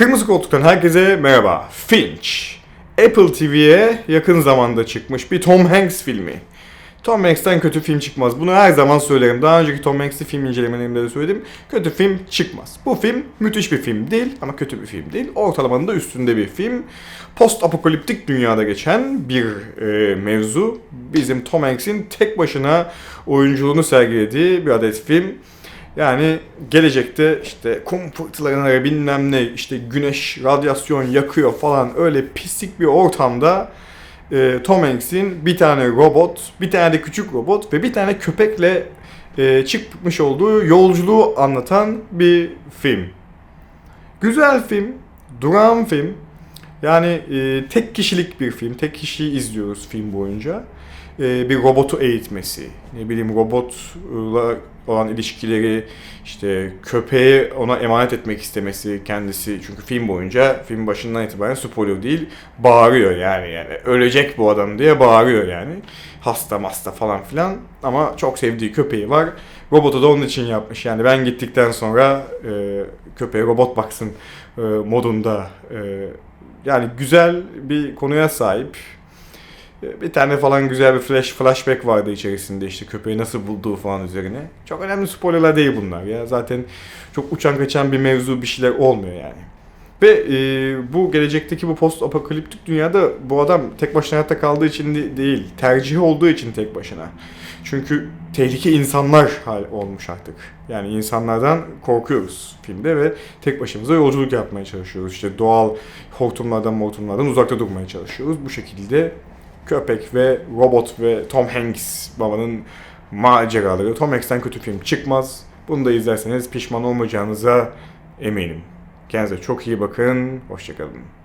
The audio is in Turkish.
Kırmızı Koltuk'tan herkese merhaba. Finch. Apple TV'ye yakın zamanda çıkmış bir Tom Hanks filmi. Tom Hanks'ten kötü film çıkmaz. Bunu her zaman söylerim. Daha önceki Tom Hanks'li film incelemelerimde de söyledim. Kötü film çıkmaz. Bu film müthiş bir film değil ama kötü bir film değil. Ortalamanın da üstünde bir film. Post apokaliptik dünyada geçen bir e, mevzu. Bizim Tom Hanks'in tek başına oyunculuğunu sergilediği bir adet film. Yani gelecekte işte kum fırtınaları bilmem ne işte güneş radyasyon yakıyor falan öyle pislik bir ortamda e, Tom Hanks'in bir tane robot, bir tane de küçük robot ve bir tane köpekle e, çıkmış olduğu yolculuğu anlatan bir film. Güzel film, duran film. Yani e, tek kişilik bir film, tek kişiyi izliyoruz film boyunca. E, bir robotu eğitmesi, ne bileyim robotla olan ilişkileri, işte köpeği ona emanet etmek istemesi kendisi. Çünkü film boyunca, film başından itibaren spoiler değil, bağırıyor yani yani. Ölecek bu adam diye bağırıyor yani. Hasta masta falan filan. Ama çok sevdiği köpeği var. Robotu da onun için yapmış. Yani ben gittikten sonra e, köpeğe robot baksın e, modunda. E, yani güzel bir konuya sahip. Bir tane falan güzel bir flash flashback vardı içerisinde işte köpeği nasıl bulduğu falan üzerine. Çok önemli spoilerlar değil bunlar ya. Zaten çok uçan kaçan bir mevzu bir şeyler olmuyor yani. Ve e, bu gelecekteki bu post apokaliptik dünyada bu adam tek başına hayatta kaldığı için de- değil, tercihi olduğu için tek başına. Çünkü tehlike insanlar hal olmuş artık. Yani insanlardan korkuyoruz filmde ve tek başımıza yolculuk yapmaya çalışıyoruz. İşte doğal hortumlardan mortumlardan uzakta durmaya çalışıyoruz. Bu şekilde köpek ve robot ve Tom Hanks babanın maceraları. Tom Hanks'ten kötü film çıkmaz. Bunu da izlerseniz pişman olmayacağınıza eminim. Kendinize çok iyi bakın. Hoşçakalın.